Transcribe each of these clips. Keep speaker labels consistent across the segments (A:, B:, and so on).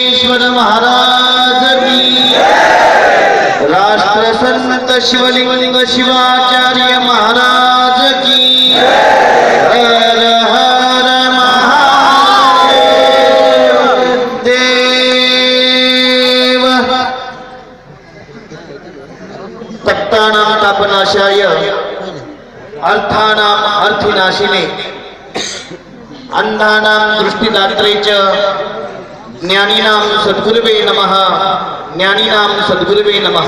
A: ज्ञानेश्वर महाराज की राष्ट्रसंत शिवलिंग शिवाचार्य महाराज की हर हर महादेव। देव। तापनाशाय। अर्थानां अर्थिनाशिने। अंधानां दृष्टिदात्रे ज्ञानी नाम सद्गुरुवे नमः। ज्ञानीनां सद्गुरुवे नमः।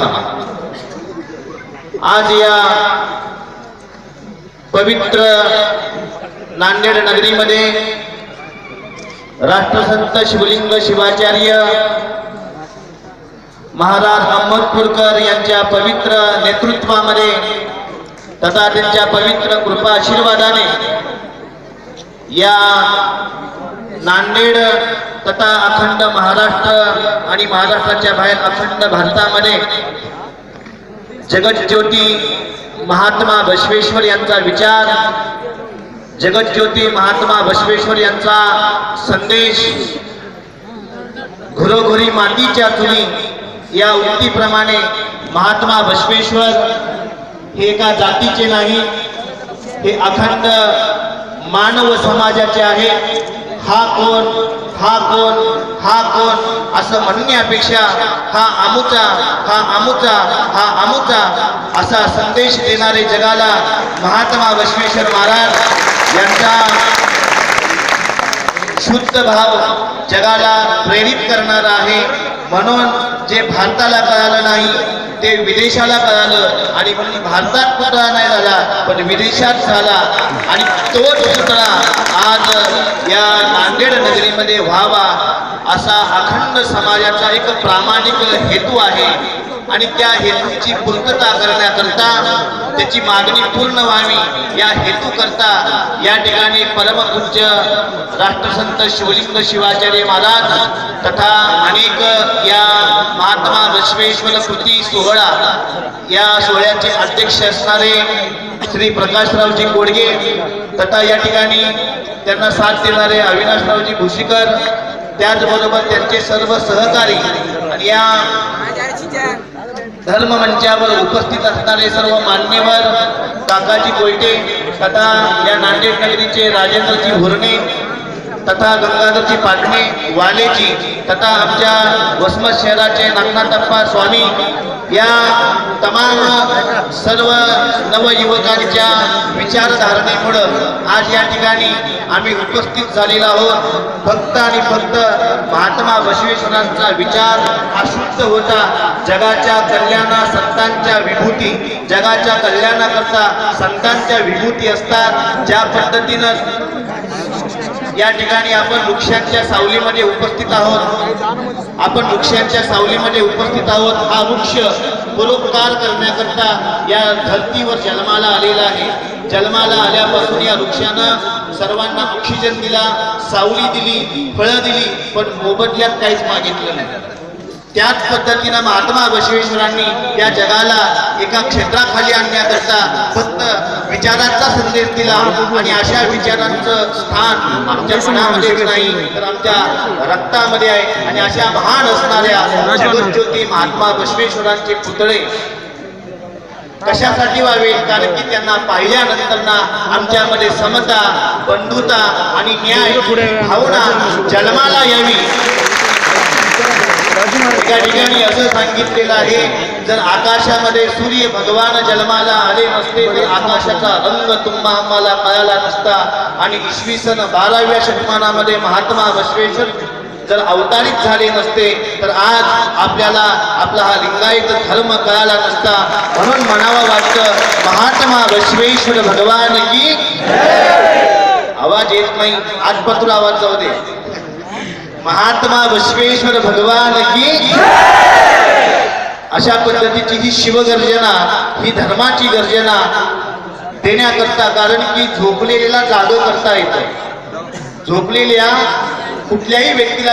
A: आज या पवित्र नांदेड नगरीमध्ये राष्ट्रसंत शिवलिंग शिवाचार्य महाराज अहमदपूरकर यांच्या पवित्र नेतृत्वामध्ये तथा त्यांच्या पवित्र कृपा आशीर्वादाने या नांदेड तथा अखंड महाराष्ट्र आणि महाराष्ट्राच्या बाहेर अखंड भारतामध्ये जगतज्योती महात्मा बसवेश्वर यांचा विचार जगतज्योती महात्मा बसवेश्वर यांचा संदेश घरोघरी मातीच्या चुली या उक्तीप्रमाणे महात्मा बसवेश्वर हे एका जातीचे नाही हे अखंड मानव समाजाचे आहे. हा कोण? हा कोण हा कोण असं म्हणण्यापेक्षा हा आमुचा हा आमुचा हा आमुचा असा संदेश देणारे जगाला महात्मा बसवेश्वर महाराज यांचा शुद्ध भाव जगाला प्रेरित करणारा आहे. म्हणून जे भारताला कळालं नाही ते विदेशाला कळालं आणि म्हणून भारतात पुतळा नाही झाला पण विदेशात झाला आणि तोच पुतळा नगरीमध्ये व्हावा असा अखंड समाजाचा एक प्रामाणिक हेतू आहे. आणि त्या हेतूची पूर्तता करण्याकरता त्याची मागणी पूर्ण व्हावी. या हेतू करता या ठिकाणी परमपूज्य राष्ट्रसंत शिवलिंग शिवाचार्य महाराज तथा अनेक या महात्मा रश्मेश्वर कृती सोहळा या सोहळ्याचे अध्यक्ष असणारे श्री प्रकाशरावजी कोडगे तथा या ठिकाणी त्यांना साथ देणारे अविनाशरावजी भुशीकर त्याचबरोबर त्यांचे सर्व सहकारी आणि या धर्म मंचावर उपस्थित असणारे सर्व मान्यवर काकाजी कोयटे तथा या नांदेड नगरीचे राजेंद्रजी भुरणे तथा गंगाधरजी पाटणे वालेजी तथा आमच्या वसमत शहराचे नागनाथप्पा स्वामी या तमाम सर्व नवयुवकांच्या विचारधारणेमुळं आज या ठिकाणी आम्ही उपस्थित झालेलो आहोत. फक्त आणि फक्त महात्मा बसवेश्वरांचा विचार हा शुद्ध होता. जगाच्या कल्याणा संतांच्या विभूती जगाच्या कल्याणाकरता संतांच्या विभूती असतात. ज्या पद्धतीनं या ठिकाणी आपण वृक्षांच्या सावलीमध्ये उपस्थित आहोत. आपण वृक्षांच्या सावलीमध्ये उपस्थित आहोत. हा वृक्ष परोपकार करण्याकरता या धर्तीवर जन्माला आलेला आहे. जन्माला आल्यापासून या वृक्षानं सर्वांना ऑक्सिजन दिला सावली दिली फळं दिली पण मोबदल्यात काहीच मागितलं नाही. त्याच पद्धतीनं महात्मा बसवेश्वरांनी या जगाला एका क्षेत्राखाली आणण्याकरता फक्त विचारांचा संदेश दिला आणि अशा विचारांचं स्थान आमच्या मनामध्येच नाही तर आमच्या रक्तामध्ये आहे. आणि अशा महान असणाऱ्या जगज्योती महात्मा बसवेश्वरांचे पुतळे कशासाठी व्हावे कारण की त्यांना पाहिल्यानंतर ना आमच्यामध्ये समता बंधुता आणि न्याय भावना जन्माला यावी. एका ठिकाणी असं सांगितलेलं आहे जर आकाशामध्ये सूर्य भगवान जन्माला आले नसते तर आकाशाचा रंग तुम्हा आम्हाला कळाला नसता. आणि इसवी सन बाराव्या शतमानामध्ये महात्मा बसवेश्वर जर अवतारित झाले नसते तर आज आपल्याला आपला हा लिंगायत धर्म कळाला नसता. म्हणून म्हणावं वाटतं महात्मा बसवेश्वर भगवान की आवाज येत नाही. आज पत्र आवाज जाऊ दे. महात्मा बसवेश्वर भगवान की अशा पद्धतीची ही शिवगर्जना ही धर्माची गर्जना देण्याकरता कारण की झोपलेल्याला जाग करता येतं झोपलेल्या कुठल्याही व्यक्तीला